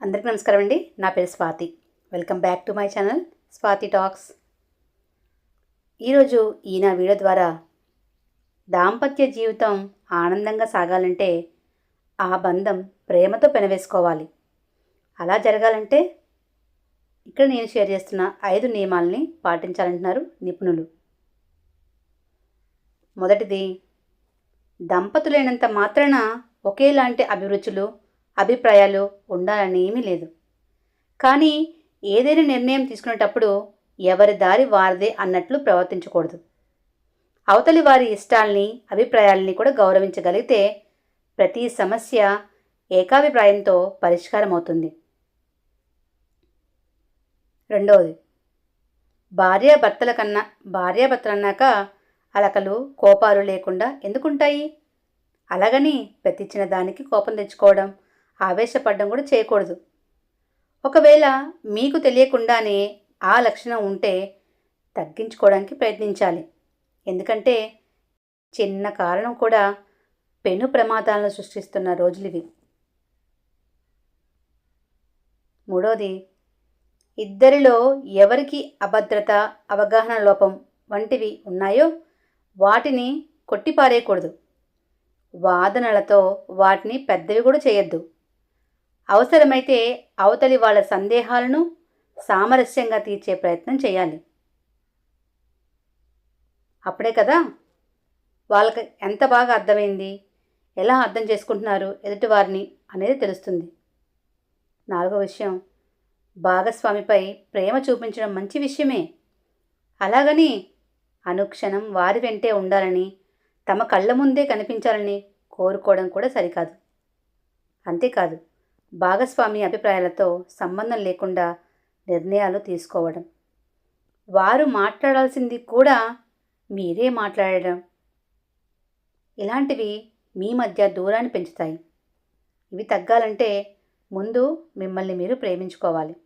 అందరికీ నమస్కారం అండి. నా పేరు Swathi. Welcome back to my channel Swathi talks ఈరోజు ఈయన వీడియో ద్వారా దాంపత్య జీవితం ఆనందంగా సాగాలంటే ఆ బంధం ప్రేమతో పెనవేసుకోవాలి. అలా జరగాలంటే ఇక్కడ నేను షేర్ చేస్తున్న ఐదు నియమాలని పాటించాలంటున్నారు నిపుణులు. మొదటిది దంపతులైనంత మాత్రాన ఒకేలాంటి అభిరుచులు అభిప్రాయాలు ఉండాలని ఏమీ లేదు. కానీ ఏదైనా నిర్ణయం తీసుకునేటప్పుడు ఎవరి దారి వారిదే అన్నట్లు ప్రవర్తించకూడదు. అవతలి వారి ఇష్టాల్ని అభిప్రాయాల్ని కూడా గౌరవించగలిగితే ప్రతి సమస్య ఏకాభిప్రాయంతో పరిష్కారం అవుతుంది రెండవది భార్యాభర్తల కన్నా భార్యాభర్తలు అన్నాక అలకలు కోపాలు లేకుండా ఎందుకుంటాయి? అలాగని ప్రతి చిన్న దానికి కోపం తెచ్చుకోవడం ఆవేశపడడం కూడా చేయకూడదు. ఒకవేళ మీకు తెలియకుండానే ఆ లక్షణం ఉంటే తగ్గించుకోవడానికి ప్రయత్నించాలి. ఎందుకంటే చిన్న కారణం కూడా పెను ప్రమాదాలను సృష్టిస్తున్న రోజులు ఇవి. మూడోది ఇద్దరిలో ఎవరికి అభద్రత అవగాహన లోపం వంటివి ఉన్నాయో వాటిని కొట్టిపారేయకూడదు. వాదనలతో వాటిని పెద్దవి కూడా చేయొద్దు. అవసరమైతే అవతలి వాళ్ళ సందేహాలను సామరస్యంగా తీర్చే ప్రయత్నం చేయాలి. అప్పుడే కదా వాళ్ళకి ఎంత బాగా అర్థమైంది ఎలా అర్థం చేసుకుంటున్నారు ఎదుటివారిని అనేది తెలుస్తుంది. నాలుగో విషయం భాగస్వామిపై ప్రేమ చూపించడం మంచి విషయమే. అలాగని అనుక్షణం వారి వెంటే ఉండాలని తమ కళ్ళ ముందే కనిపించాలని కోరుకోవడం కూడా సరికాదు. అంతేకాదు భాగస్వామి అభిప్రాయాలతో సంబంధం లేకుండా నిర్ణయాలు తీసుకోవడం. వారు మాట్లాడాల్సింది కూడా మీరే మాట్లాడడం. ఇలాంటివి మీ మధ్య దూరాన్ని పెంచుతాయి. ఇవి తగ్గాలంటే ముందు మిమ్మల్ని మీరు ప్రేమించుకోవాలి.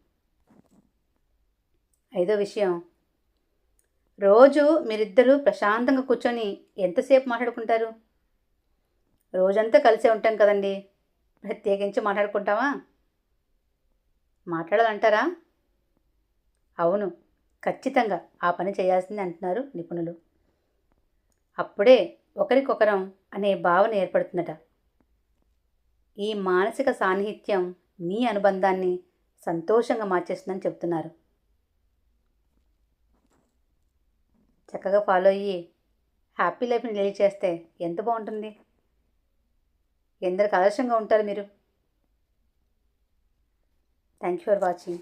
ఐదో విషయం. రోజు మీరిద్దరూ ప్రశాంతంగా కూర్చొని ఎంతసేపు మాట్లాడుకుంటారు? రోజంతా కలిసే ఉంటాం కదండి. ప్రత్యేకించి మాట్లాడుకుంటావా? మాట్లాడాలంటారా? అవును ఖచ్చితంగా ఆ పని చేయాల్సింది అంటున్నారు నిపుణులు. అప్పుడే ఒకరికొకరం అనే భావన ఏర్పడుతుందట. ఈ మానసిక సాన్నిహిత్యం మీ అనుబంధాన్ని సంతోషంగా మార్చేస్తుందని చెప్తున్నారు చక్కగా ఫాలో అయ్యి హ్యాపీ లైఫ్ని లీడ్ చేస్తే ఎంత బాగుంటుంది? ఎందరికి ఆదర్శంగా ఉంటారు మీరు. Thank you for watching